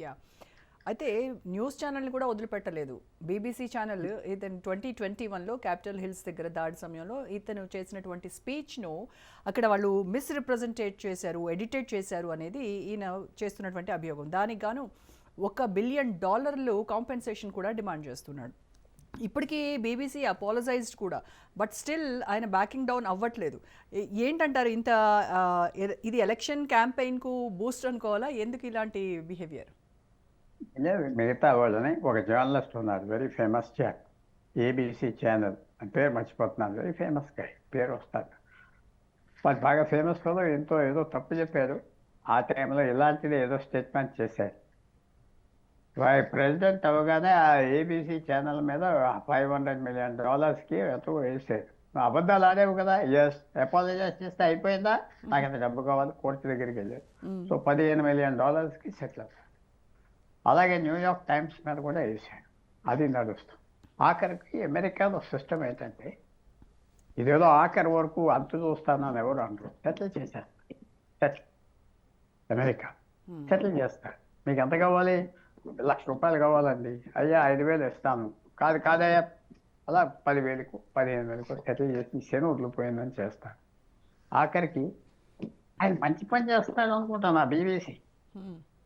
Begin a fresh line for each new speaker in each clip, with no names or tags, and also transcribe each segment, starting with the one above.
Yeah అయితే news ఛానల్ని కూడా వదిలిపెట్టలేదు. బీబీసీ ఛానల్ ఇతను ట్వంటీ ట్వంటీ వన్లో క్యాపిటల్ హిల్స్ దగ్గర దాడి సమయంలో ఇతను చేసినటువంటి స్పీచ్ను అక్కడ వాళ్ళు మిస్రిప్రజెంటేట్ చేశారు ఎడిటేట్ చేశారు అనేది ఈయన చేస్తున్నటువంటి అభియోగం. దానికి గాను ఒక బిలియన్ డాలర్లు కాంపెన్సేషన్ కూడా డిమాండ్ చేస్తున్నాడు. ఇప్పటికీ బీబీసీ అపాలజైజ్డ్ కూడా బట్ స్టిల్ ఆయన బ్యాకింగ్ డౌన్ అవ్వట్లేదు. ఏంటంటారు ఇంత ఇది ఎలక్షన్ క్యాంపెయిన్కు బూస్ట్ అనుకోవాలా? ఎందుకు ఇలాంటి బిహేవియర్?
లేదు మిగతా వాళ్ళని ఒక జర్నలిస్ట్ ఉన్నారు very famous chat ABC channel అని పేరు మర్చిపోతున్నాను వెరీ ఫేమస్గా పేరు వస్తాడు. వాళ్ళు బాగా ఫేమస్ కదా ఎంతో ఏదో తప్పు చెప్పారు ఆ టైంలో ఇలాంటిది ఏదో స్టేట్మెంట్ చేశారు వారి ప్రెసిడెంట్ అవగానే ఆ ఏబిసి ఛానల్ మీద ఫైవ్ హండ్రెడ్ మిలియన్ డాలర్స్కి ఎంతో వేసారు నువ్వు అబద్ధాలు ఆడేవు కదా ఎస్ అపాలజైజ్ చేస్తే అయిపోయిందా? నాకు ఎంత డబ్బు కావాలి కోర్టు దగ్గరికి వెళ్ళారు సో పదిహేను మిలియన్ డాలర్స్కి సెటిల్ అవుతారు అలాగే న్యూయార్క్ టైమ్స్ మీద కూడా వేసాడు అది నడుస్తుంది ఆఖరికి అమెరికాలో సిస్టమ్ ఏంటంటే ఇదేదో ఆఖరి వరకు అంతు చూస్తానని ఎవరు అనరు. సెటిల్ చేశారు. సెటిల్. అమెరికా. సెటిల్ చేస్తారు. మీకు ఎంత కావాలి? లక్ష రూపాయలు కావాలండి. అయ్యా ఐదు వేలు ఇస్తాను. కాదు కాదయ్యా. అలా పదివేలకు పదిహేను వేలకు సెటిల్ చేసి శని వదిలిపోయిందని చేస్తారు. ఆఖరికి ఆయన మంచి పని చేస్తాడు అనుకుంటాను ఆ బీబీసీ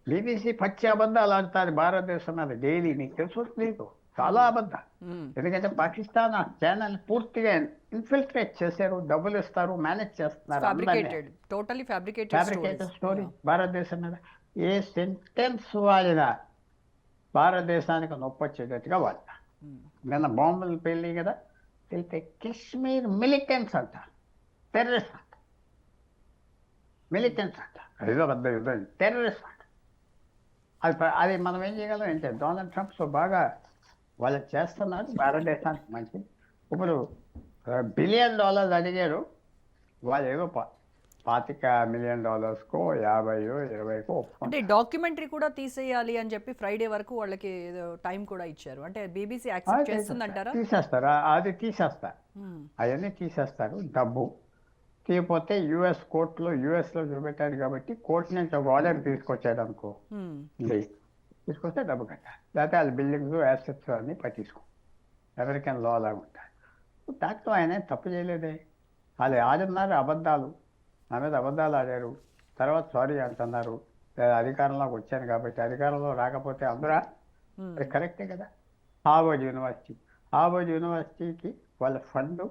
బీబీసీ పచ్చి అబద్ధాలు ఆడుతారు భారతదేశం మీద డైలీ మీకు తెలుసు లేదు చాలా అబద్ధాలు. ఎందుకంటే పాకిస్తాన్ ఆ ఛానల్ పూర్తిగా ఇన్ఫిల్ట్రేట్ చేశారు డబ్బులు ఇస్తారు మేనేజ్ చేస్తున్నారు
టోటలీ ఫ్యాబ్రికేటెడ్
స్టోరీ భారతదేశం మీద. ఏ సెంటెన్స్ వాడినా భారతదేశానికి నొప్పి వచ్చేటట్టుగా వాడినా. నిన్న బాంబులు పెళ్ళి కదా వెళ్తే కాశ్మీర్ మిలిటెన్స్ అంటారు టెర్రరిస్ట్ అంట. మిలిటెన్స్ అంట. అదేదో పెద్ద యుద్ధం. టెర్రరిస్ట్ అంట. అది అది మనం ఏం చేయగలం ఏంటంటే డొనాల్డ్ ట్రంప్ సో బాగా వాళ్ళు చేస్తున్నారు భారతదేశానికి మంచిది. ఇప్పుడు బిలియన్ డాలర్స్ అడిగారు. వాళ్ళు ఏదో పాతిక మిలియన్ డాలర్స్కో యాభైయో ఇరవైకో ఒప్పుకుంటారు.
అంటే డాక్యుమెంటరీ కూడా తీసేయాలి అని చెప్పి ఫ్రైడే వరకు వాళ్ళకి టైం కూడా ఇచ్చారు. అంటే బీబీసీ యాక్సెప్ట్ చేస్తుందంటారా?
తీసేస్తారు. అది తీసేస్తారు. అవన్నీ తీసేస్తారు. డబ్బు. తీయపోతే యుఎస్ కోర్టులో యుఎస్లో చూపెట్టాడు కాబట్టి కోర్టు నుంచి ఒక ఆర్డర్ తీసుకొచ్చాడు అనుకో. ఇది తీసుకొస్తే డబ్బు కట్టాలి లేకపోతే వాళ్ళ బిల్డింగ్స్ యాసెట్స్ అన్ని పట్టించుకో. అమెరికన్ లా లాగా ఉంటాయి దాంట్లో ఆయన తప్పు చేయలేదే? వాళ్ళు ఆడున్నారు అబద్ధాలు. నా మీద అబద్ధాలు ఆడారు. తర్వాత సారీ అంటున్నారు. "నేను అధికారంలోకి వచ్చాను కాబట్టి అధికారంలో రాకపోతే అందరా
మ్మ్.
అది కరెక్టే కదా? Harvard university. హార్వర్డ్ యూనివర్సిటీకి వాళ్ళ ఫండ్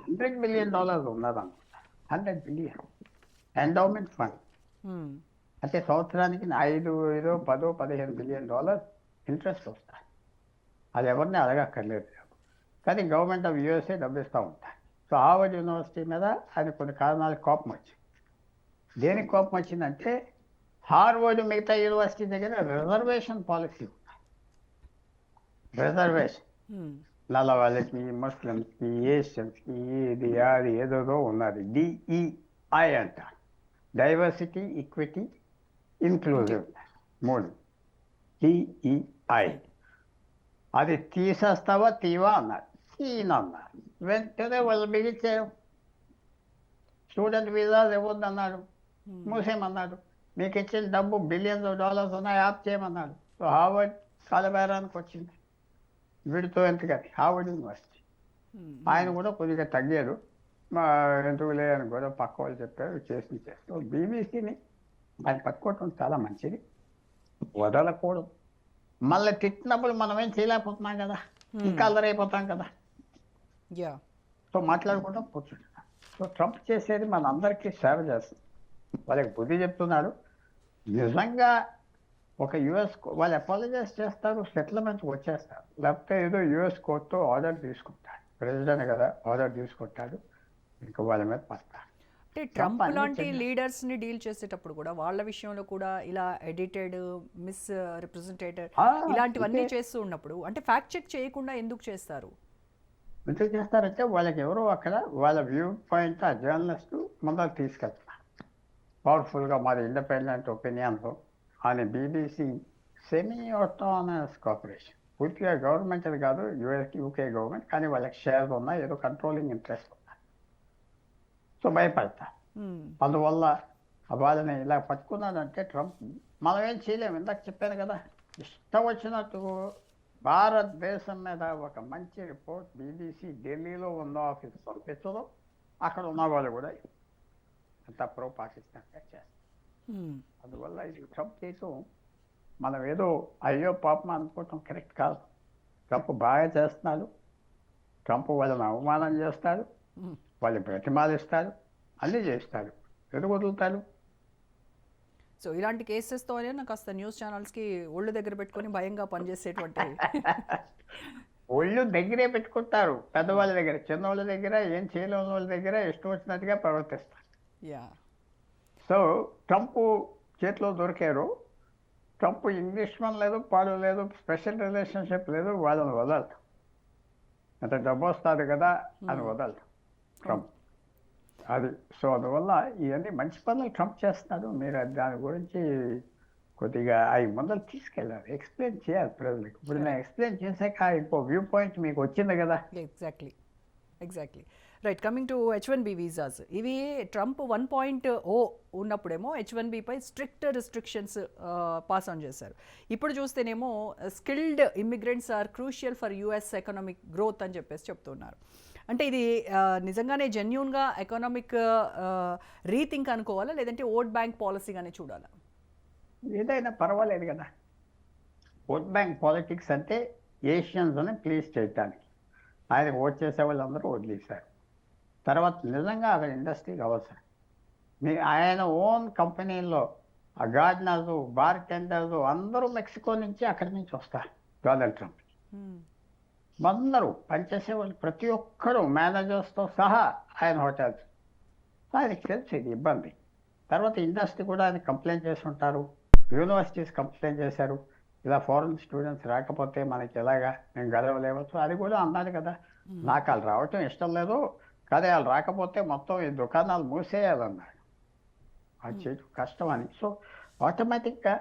హండ్రెడ్ మిలియన్ డాలర్స్ ఉన్నది అనుకుంటా hundred million endowment fund
hmm.
అంటే సంవత్సరానికి ఐదు ఐదో పదో పదిహేను బిలియన్ డాలర్స్ ఇంట్రెస్ట్ వస్తాయి. అది ఎవరిని అడగక్కర్లేదు కానీ గవర్నమెంట్ ఆఫ్ యూఎస్ఏ డబ్బు ఇస్తూ ఉంటాయి సో హార్వర్డ్ యూనివర్సిటీ మీద ఆయన కొన్ని కారణాలు కోపం వచ్చింది. దేనికి కోపం వచ్చిందంటే హార్వర్డ్ మిగతా యూనివర్సిటీ దగ్గర రిజర్వేషన్ పాలసీ రిజర్వేషన్. వాళ్ళకి ముస్లిమ్స్కి ఏషియన్స్కి ఇది అది ఏదేదో ఉన్నది డిఈఐ అంట డైవర్సిటీ ఈక్విటీ ఇన్క్లూజివ్ మూడు డిఈఐ అది తీసేస్తావా తీవా అన్నారు తీనన్నారు వెంటనే వాళ్ళు బిగించారు స్టూడెంట్ వీసాస్ ఇవ్వద్దు అన్నాడు మూసేయమన్నాడు మీకు ఇచ్చిన డబ్బు బిలియన్స్ డాలర్స్ ఉన్నాయి ఆప్ చేయమన్నాడు సో హార్వర్డ్ కాలబేరానికి వచ్చింది వీడితో ఎందుకని హార్వర్డ్ యూనివర్సిటీ. ఆయన కూడా కొద్దిగా తగ్గారు. మా ఎందుకు లేదని కూడా పక్క వాళ్ళు చెప్పారు చేసి చేస్తూ బీబీసీని ఆయన పట్టుకోవటం చాలా మంచిది. వదలకూడదు. మళ్ళీ తిట్టినప్పుడు మనం ఏం చేయలేకపోతున్నాం కదా? ఇంకా అల్లరైపోతాం కదా? సో మాట్లాడుకుంటాం కూర్చుంటున్నాం సో ట్రంప్ చేసేది మన అందరికీ సేవ చేస్తుంది. వాళ్ళకి బుద్ధి చెప్తున్నాడు. నిజంగా ఒక యుఎస్ వాళ్ళు అపాలజైజ్ చేస్తారు సెటిల్మెంట్ వచ్చేస్తారు. లేకపోతే ఏదో యుఎస్ కోర్టుతో ఆర్డర్ తీసుకుంటాడు. ప్రెసిడెంట్ కదా ఆర్డర్ తీసుకుంటాడు ఇంకా వాళ్ళ మీద పడతారు
అంటే ట్రంప్ లాంటి లీడర్స్ని డీల్ చేసేటప్పుడు కూడా వాళ్ళ విషయంలో కూడా ఇలా ఎడిటెడ్ మిస్ రిప్రజెంటేటెడ్
ఆ,
ఇలాంటివన్నీ. చేస్తూ ఉన్నప్పుడు అంటే ఫ్యాక్ట్ చెక్ చేయకుండా ఎందుకు చేస్తారు?
ఎందుకు చేస్తారంటే వాళ్ళకి ఎవరో అక్కడ వాళ్ళ వ్యూ పాయింట్ ఆ జర్నలిస్టు ముందర తీసుకెళ్తున్నారు. పవర్ఫుల్గా మరి ఇండిపెండెంట్ ఒపీనియన్తో అని బీబీసీ సెమీ ఆటోనస్ కార్పొరేషన్ పూర్తిగా గవర్నమెంట్ అది కాదు యూఎస్ యూకే గవర్నమెంట్ కానీ వాళ్ళకి షేర్ ఉన్నాయి ఏదో కంట్రోలింగ్ ఇంట్రెస్ట్ ఉన్నాయి సో భయపడతారు
మ్మ్.
అందువల్ల వాళ్ళని ఇలా పట్టుకున్నాడంటే ట్రంప్ మనం ఏం చేయలేము ఇందాక చెప్పాను కదా ఇష్టం వచ్చినట్టు భారతదేశం మీద ఒక మంచి రిపోర్ట్ బీబీసీ ఢిల్లీలో ఉన్న ఆఫీస్ పంపించడం అక్కడ ఉన్న వాళ్ళు కూడా అంత ప్రో పాకిస్తాన్గా చేస్తారు. అందువల్ల ఇది ట్రంప్ చేయటం మనం ఏదో అయ్యో పాపం అనుకోవటం కరెక్ట్ కాదు. ట్రంప్ బాగా చేస్తున్నాడు. ట్రంప్ వాళ్ళని అవమానం చేస్తాడు.
Hmm.
వాళ్ళు ప్రతిమాలిస్తాడు అన్నీ చేస్తాడు. ఎందుకు వదులుతాడు?
సో ఇలాంటి కేసెస్తోనే నాకు కాస్త న్యూస్ ఛానల్స్కి ఒళ్ళు దగ్గర పెట్టుకొని భయంగా పనిచేసేటువంటి
ఒళ్ళు దగ్గరే పెట్టుకుంటారు. పెద్దవాళ్ళ దగ్గర చిన్నవాళ్ళ దగ్గర ఏం చేయలేని వాళ్ళ దగ్గర ఇష్టం వచ్చినట్టుగా ప్రవర్తిస్తారు.
యా
సో ట్రంప్ చేతిలో దొరికారు. ట్రంప్ ఇంగ్లీష్ మన లేదు పాడు లేదు స్పెషల్ రిలేషన్షిప్ లేదు వాళ్ళని వదలదు అంత డబ్బు వస్తుంది కదా అని వదలదు ట్రంప్. అది సో అందువల్ల ఇవన్నీ మంచి పనులు ట్రంప్ చేస్తున్నాడు. మీరు దాని గురించి కొద్దిగా అవి ముందర తీసుకెళ్ళాలి. ఎక్స్ప్లెయిన్ చేయాలి ప్రజలకు. ఇప్పుడు నేను ఎక్స్ప్లెయిన్ చేశాక ఇంకో వ్యూ పాయింట్ మీకు వచ్చింది కదా.
Exactly exactly right coming to H one B visas ఇవి ట్రంప్ వన్ పాయింట్ ఓ ఉన్నప్పుడేమో హెచ్ వన్ బిపై స్ట్రిక్ట్ రిస్ట్రిక్షన్స్ పాస్ ఆన్ చేశారు. ఇప్పుడు చూస్తేనేమో skilled immigrants are crucial for US economic growth అని చెప్పేసి చెప్తున్నారు. అంటే ఇది నిజంగానే జెన్యున్గా ఎకనామిక్ రీథింక్ అనుకోవాలా? లేదంటే ఓట్ బ్యాంక్ పాలసీగానే చూడాలా?
ఏదైనా పర్వాలేదు కదా. ఓట్ బ్యాంక్ పాలిటిక్స్ అంటే ఏషియన్స్ అని ప్లీజ్ చేయటానికి. ఆయనకు ఓట్ చేసే వాళ్ళందరూ వదిలేశారు తర్వాత నిజంగా అక్కడ ఇండస్ట్రీకి అవసరం మీ ఆయన ఓన్ కంపెనీల్లో ఆ గార్డనర్స్ బార్ టెండర్స్ అందరూ మెక్సికో నుంచి అక్కడి నుంచి వస్తారు డొనాల్డ్ ట్రంప్. అందరూ పనిచేసే వాళ్ళు ప్రతి ఒక్కరు మేనేజర్స్తో సహా ఆయన హోటల్స్. ఆయనకి తెలుసు ఇది ఇబ్బంది. తర్వాత ఇండస్ట్రీ కూడా ఆయన కంప్లైంట్ చేసి ఉంటారు. యూనివర్సిటీస్ కంప్లైంట్ చేశారు. ఇలా ఫారెన్ స్టూడెంట్స్ రాకపోతే మనకి ఎలాగా? నేను గడవలేవచ్చు అది కూడా అన్నాడు కదా. నాకు వాళ్ళు రావటం ఇష్టం లేదు. కానీ వాళ్ళు రాకపోతే మొత్తం ఈ దుకాణాలు మూసేయాలన్నాడు. అది చేయటం కష్టం అని. సో ఆటోమేటిక్గా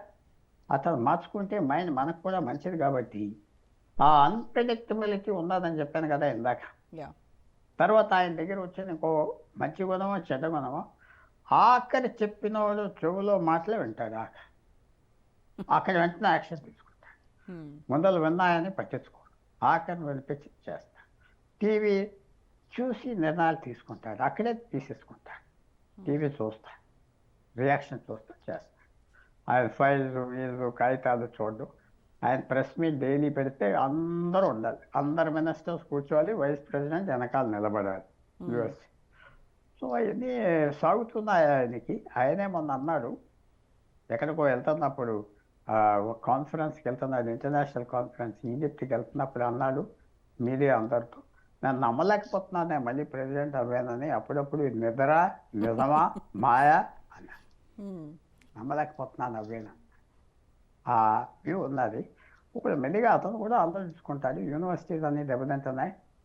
అతను మార్చుకుంటే మైండ్ మనకు కూడా మంచిది కాబట్టి ఆ అన్ప్రెడిక్టబిలిటీ ఉన్నదని చెప్పాను కదా ఇందాక. తర్వాత ఆయన దగ్గర వచ్చిన ఇంకో మంచి గుణమో చెడ్డ గుణమో ఆఖరి చెప్పిన వాడు చెవులో మాటలే వింటాడు ఆఖరి అక్కడ వెంటనే యాక్షన్ తీసుకుంటాడు. ముందలు విన్నాయని పట్టించుకోడు. ఆఖరిని వినిపించి చేస్తాడు టీవీ చూసి నిర్ణయాలు తీసుకుంటాడు. అక్కడే తీసేసుకుంటాడు. టీవీ చూస్తాడు రియాక్షన్ చూస్తా చేస్తాడు ఆయన ఫైల్స్ వీళ్ళు కాగితాలు చూడడు. ఆయన ప్రెస్ మీట్ డైలీ పెడితే అందరూ ఉండాలి. అందరు మినిస్టర్స్ కూర్చోవాలి వైస్ ప్రెసిడెంట్ వెనకాల నిలబడాలి. యుఎస్ సో అవన్నీ సాగుతున్నాయి ఆయనకి. ఆయనే మొన్న అన్నాడు ఎక్కడికో వెళ్తున్నప్పుడు కాన్ఫరెన్స్కి వెళ్తున్నాడు ఇంటర్నేషనల్ కాన్ఫరెన్స్ ఈజిప్ట్కి వెళ్తున్నప్పుడు అన్నాడు మీడియా అందరితో. నేను నమ్మలేకపోతున్నానే మళ్ళీ ప్రెసిడెంట్ అవ్వానని అప్పుడప్పుడు నిద్ర నిజమా మాయా
Hmm.
నమ్మలేకపోతున్నాను అవ్వేనా. ఆ వ్యూ ఉన్నది ఇప్పుడు మెల్లిగా అతను కూడా ఆలోచించుకుంటాడు. యూనివర్సిటీస్ అన్ని దెబ్బతింటున్నాయి.